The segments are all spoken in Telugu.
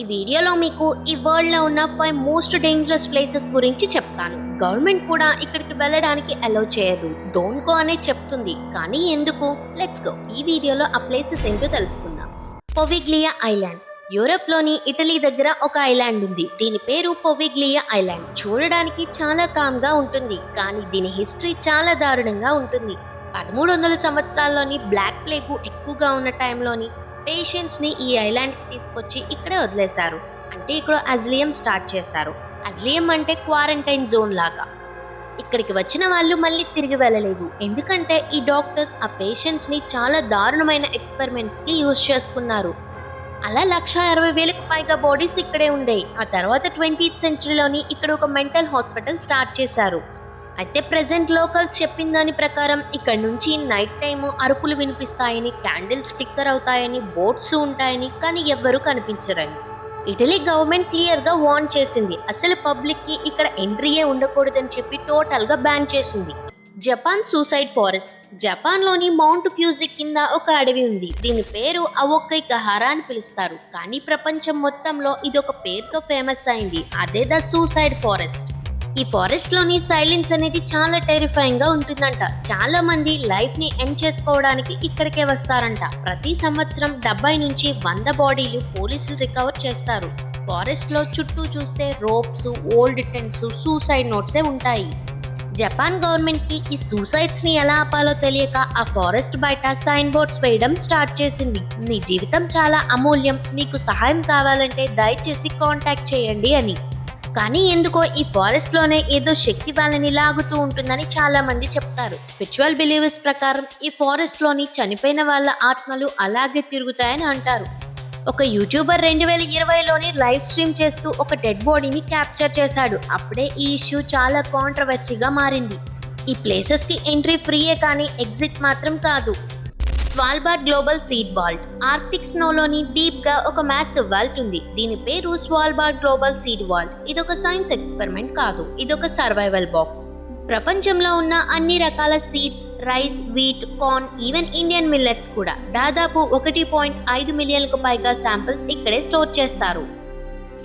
ఈ వీడియోలో మీకు ఈ వరల్డ్లో ఉన్న ఫైవ్ మోస్ట్ డేంజరస్ ప్లేసెస్ గురించి చెప్తాను. గవర్నమెంట్ కూడా ఇక్కడికి వెళ్ళడానికి అలౌ చేయదు. డోంట్ గో అనే చెప్తుంది. కానీ ఎందుకు? లెట్స్ గో ఈ వీడియోలో ఆ ప్లేసెస్ ఏంటో తెలుసుకుందాం. పొవిగ్లియా ఐలాండ్ యూరోప్లోని ఇటలీ దగ్గర ఒక ఐలాండ్ ఉంది. దీని పేరు పొవిగ్లియా ఐలాండ్ చూడడానికి చాలా కామ్గా ఉంటుంది. కానీ దీని హిస్టరీ చాలా దారుణంగా ఉంటుంది. పదమూడు వందల సంవత్సరాల్లోని బ్లాక్ ప్లేగు ఎక్కువగా ఉన్న టైంలోని పేషెంట్స్ని ఈ ఐలాండ్కి తీసుకొచ్చి ఇక్కడే వదిలేశారు. అంటే ఇక్కడ అజ్లియం స్టార్ట్ చేశారు. అజ్లియం అంటే క్వారంటైన్ జోన్ లాగా. ఇక్కడికి వచ్చిన వాళ్ళు మళ్ళీ తిరిగి వెళ్ళలేదు. ఎందుకంటే ఈ డాక్టర్స్ ఆ పేషెంట్స్ని చాలా దారుణమైన ఎక్స్పెరిమెంట్స్కి యూజ్ చేసుకున్నారు. అలా లక్ష అరవై వేలకు పైగా బాడీస్ ఇక్కడే ఉండేవి ఆ తర్వాత ట్వంటీత్ సెంచరీలోని ఇక్కడ ఒక మెంటల్ హాస్పిటల్ స్టార్ట్ చేశారు. అయితే ప్రజెంట్ లోకల్స్ చెప్పిన దాని ప్రకారం ఇక్కడ నుంచి నైట్ టైం అరుపులు వినిపిస్తాయని క్యాండిల్స్ ఫ్లిక్కర్ అవుతాయని బోట్స్ ఉంటాయని కానీ ఎవ్వరూ కనిపించరని ఇటలీ గవర్నమెంట్ క్లియర్గా వార్న్ చేసింది. అసలు పబ్లిక్కి ఇక్కడ ఎంట్రీయే ఉండకూడదని చెప్పి టోటల్గా బ్యాన్ చేసింది. Japan suicide forest. జపాన్లోని మౌంట్ ఫ్యూజిక్ కింద ఒక అడవి ఉంది. దీని పేరు అవొక్కై కహారా అని పిలుస్తారు. కానీ ప్రపంచం మొత్తంలో ఇది ఒక పేరుతో ఫేమస్ అయింది. అదే ద సూసైడ్ ఫారెస్ట్. ఈ ఫారెస్ట్లోని సైలెన్స్ అనేది చాలా టెరిఫైయింగ్గా ఉంటుందంట. చాలా మంది లైఫ్ని ఎండ్ చేసుకోవడానికి ఇక్కడికే వస్తారంట. ప్రతి సంవత్సరం డెబ్బై నుంచి వంద బాడీలు పోలీసులు రికవర్ చేస్తారు. ఫారెస్ట్లో చుట్టూ చూస్తే రోప్స్ ఓల్డ్ టెంట్స్ సూసైడ్ నోట్సే ఉంటాయి. జపాన్ గవర్నమెంట్కి ఈ సూసైడ్స్ని ఎలా ఆపాలో తెలియక ఆ ఫారెస్ట్ బయట సైన్ బోర్డ్స్ వేయడం స్టార్ట్ చేసింది. నీ జీవితం చాలా అమూల్యం. నీకు సహాయం కావాలంటే దయచేసి కాంటాక్ట్ చేయండి అని. కానీ ఎందుకో ఈ ఫారెస్ట్లోనే ఏదో శక్తి వాళ్ళని లాగుతూ ఉంటుందని చాలా మంది చెప్తారు. స్పిరిచువల్ బిలీవర్స్ ప్రకారం ఈ ఫారెస్ట్లోని చనిపోయిన వాళ్ళ ఆత్మలు అలాగే తిరుగుతాయని అంటారు. ఒక యూట్యూబర్ రెండు వేల ఇరవైలోని లైవ్ స్ట్రీమ్ చేస్తూ ఒక డెడ్ బాడీని క్యాప్చర్ చేశాడు. అప్పుడే ఈ ఇష్యూ చాలా కాంట్రవర్సీగా మారింది. ఈ ప్లేసెస్కి ఎంట్రీ ఫ్రీయే కానీ ఎగ్జిట్ మాత్రం కాదు. Svalbard global seed vault arctic స్నోలోని డీప్గా ఒక మ్యాసివ్ వాల్ట్ ఉంది. దీని పేరు స్వాల్బార్డ్ గ్లోబల్ సీడ్ వాల్ట్ ఇదొక సైన్స్ ఎక్స్పెరిమెంట్ కాదు. ఇదొక సర్వైవల్ బాక్స్ ప్రపంచంలో ఉన్న అన్ని రకాల seeds rice wheat corn even Indian millets కూడా దాదాపు ఒకటి పాయింట్ ఐదు మిలియన్లకు పైగా శాంపిల్స్ ఇక్కడే స్టోర్ చేస్తారు.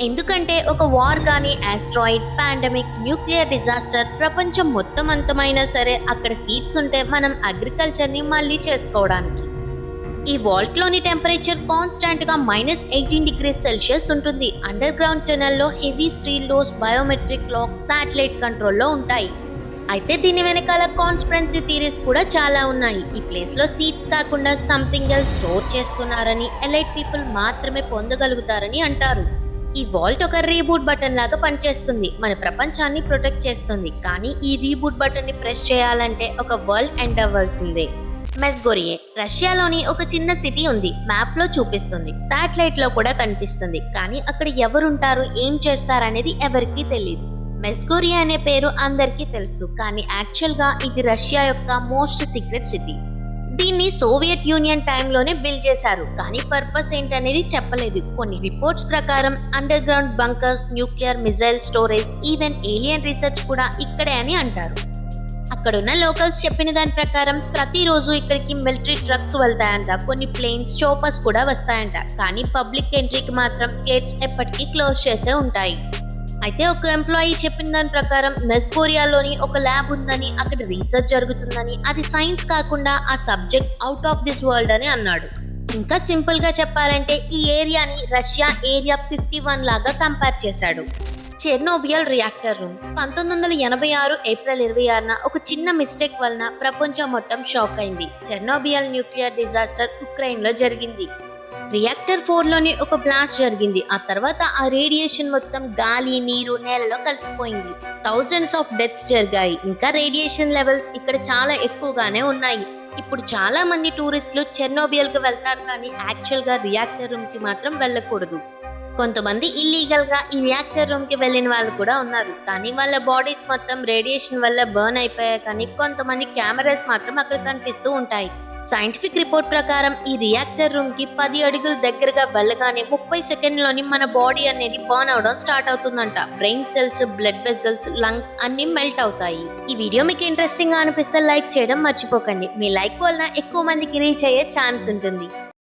ఎందుకంటే ఒక వార్ కానీ ఆస్ట్రాయిడ్ పాండమిక్ న్యూక్లియర్ డిజాస్టర్ ప్రపంచం మొత్తం అంతమైనా సరే అక్కడ సీట్స్ ఉంటే మనం అగ్రికల్చర్ని మళ్ళీ చేసుకోవడానికి. ఈ వాల్ట్లోని టెంపరేచర్ కాన్స్టాంట్గా మైనస్ ఎయిటీన్ డిగ్రీస్ సెల్సియస్ ఉంటుంది. అండర్ గ్రౌండ్ టెనల్లో హెవీ స్టీల్ లోస్ బయోమెట్రిక్ లాక్ శాటిలైట్ కంట్రోల్లో ఉంటాయి. అయితే దీని వెనకాల కాన్స్పరెన్సీ థీరీస్ కూడా చాలా ఉన్నాయి. ఈ ప్లేస్లో సీట్స్ కాకుండా సంథింగ్ ఎల్ స్టోర్ చేసుకున్నారని ఎలైట్ పీపుల్ మాత్రమే పొందగలుగుతారని అంటారు. ఈ వాల్ట్ ఒక రీబూట్ బటన్ లాగా పనిచేస్తుంది. మన ప్రపంచాన్ని ప్రొటెక్ట్ చేస్తుంది. కానీ ఈ రీబూట్ బటన్ని ప్రెస్ చేయాలంటే ఒక వరల్డ్ ఎండ్ అవ్వాల్సిందే. మెస్గోరియే రష్యాలోని ఒక చిన్న సిటీ ఉంది. మ్యాప్లో చూపిస్తుంది. శాటిలైట్లో కూడా కనిపిస్తుంది. కానీ అక్కడ ఎవరుంటారు ఏం చేస్తారనేది ఎవరికీ తెలియదు మెస్గోరియా అనే పేరు అందరికీ తెలుసు. కానీ యాక్చువల్గా ఇది రష్యా యొక్క మోస్ట్ సీక్రెట్ సిటీ. దీన్ని సోవియట్ యూనియన్ టైంలోనే బిల్డ్ చేశారు. కానీ పర్పస్ ఏంటనేది చెప్పలేదు. కొన్ని రిపోర్ట్స్ ప్రకారం underground bunkers nuclear missile storage even alien research కూడా ఇక్కడే అని అంటారు. అక్కడున్న లోకల్స్ చెప్పిన దాని ప్రకారం ప్రతిరోజు ఇక్కడికి మిలిటరీ ట్రక్స్ వెళ్తాయంట. కొన్ని ప్లేన్స్ చోపర్స్ కూడా వస్తాయంట. కానీ పబ్లిక్ ఎంట్రీకి మాత్రం గేట్స్ ఎప్పటికీ క్లోజ్ చేసే ఉంటాయి. అయితే ఒక ఎంప్లాయీ చెప్పిన దాని ప్రకారం మెస్కోరియాలోని ఒక ల్యాబ్ ఉందని అక్కడ రీసెర్చ్ జరుగుతుందని అది సైన్స్ కాకుండా ఆ subject out of this world అని అన్నాడు. ఇంకా సింపుల్గా చెప్పాలంటే ఈ ఏరియాని రష్యా ఏరియా ఫిఫ్టీ వన్ లాగా కంపేర్ చేశాడు. చెర్నోబియల్ రియాక్టర్ రూమ్ పంతొమ్మిది వందల ఎనభై ఆరు ఏప్రిల్ ఇరవై ఆరున ఒక చిన్న మిస్టేక్ వలన ప్రపంచం మొత్తం షాక్ అయింది. చెర్నోబియల్ న్యూక్లియర్ డిజాస్టర్ ఉక్రెయిన్లో జరిగింది. రియాక్టర్ ఫోర్లోనే ఒక బ్లాస్ట్ జరిగింది. ఆ తర్వాత ఆ రేడియేషన్ మొత్తం గాలి నీరు నేలలో కలిసిపోయింది. థౌజండ్స్ ఆఫ్ డెత్స్ జరిగాయి. ఇంకా రేడియేషన్ లెవెల్స్ ఇక్కడ చాలా ఎక్కువగానే ఉన్నాయి. ఇప్పుడు చాలా మంది టూరిస్టులు చెర్నోబియల్కి వెళ్తారు కానీ యాక్చువల్గా రియాక్టర్ రూమ్కి మాత్రం వెళ్ళకూడదు. కొంతమంది ఇల్లీగల్గా ఈ రియాక్టర్ రూమ్కి వెళ్ళిన వాళ్ళు కూడా ఉన్నారు. కానీ వాళ్ళ బాడీస్ మొత్తం రేడియేషన్ వల్ల బర్న్ అయిపోయాయి కానీ కొంతమంది కెమెరాస్ మాత్రం అక్కడ కనిపిస్తూ ఉంటాయి. సైంటిఫిక్ రిపోర్ట్ ప్రకారం ఈ రియాక్టర్ రూమ్కి పది అడుగుల దగ్గరగా వెళ్ళగానే ముప్పై సెకండ్లోని మన బాడీ అనేది బర్న్ అవడం స్టార్ట్ అవుతుందంట. Brain cells blood vessels lungs అన్ని మెల్ట్ అవుతాయి. ఈ వీడియో మీకు ఇంట్రెస్టింగ్గా అనిపిస్తే లైక్ చేయడం మర్చిపోకండి. మీ లైక్ వలన ఎక్కువ మందికి రీచ్ అయ్యే ఛాన్స్ ఉంటుంది.